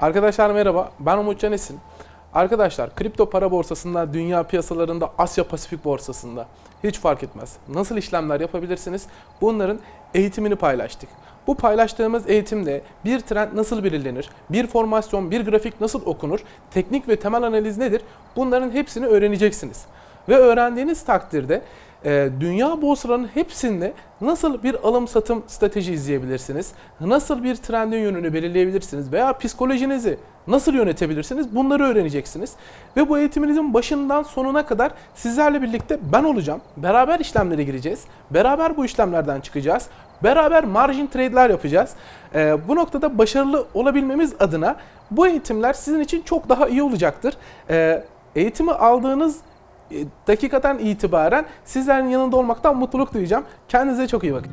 Arkadaşlar merhaba, ben Umut Can Esin. Arkadaşlar kripto para borsasında, dünya piyasalarında, Asya Pasifik borsasında hiç fark etmez. Nasıl işlemler yapabilirsiniz? Bunların eğitimini paylaştık. Bu paylaştığımız eğitimde bir trend nasıl belirlenir, bir formasyon, bir grafik nasıl okunur, teknik ve temel analiz nedir? Bunların hepsini öğreneceksiniz. Ve öğrendiğiniz takdirde e, dünya borsalarının hepsinde nasıl bir alım satım strateji izleyebilirsiniz, nasıl bir trendin yönünü belirleyebilirsiniz veya psikolojinizi nasıl yönetebilirsiniz bunları öğreneceksiniz. Ve bu eğitiminizin başından sonuna kadar sizlerle birlikte ben olacağım. Beraber işlemlere gireceğiz. Beraber bu işlemlerden çıkacağız. Beraber margin trade'ler yapacağız. E, bu noktada başarılı olabilmemiz adına bu eğitimler sizin için çok daha iyi olacaktır. E, eğitimi aldığınız e, dakikadan itibaren sizlerin yanında olmaktan mutluluk duyacağım. Kendinize çok iyi bakın.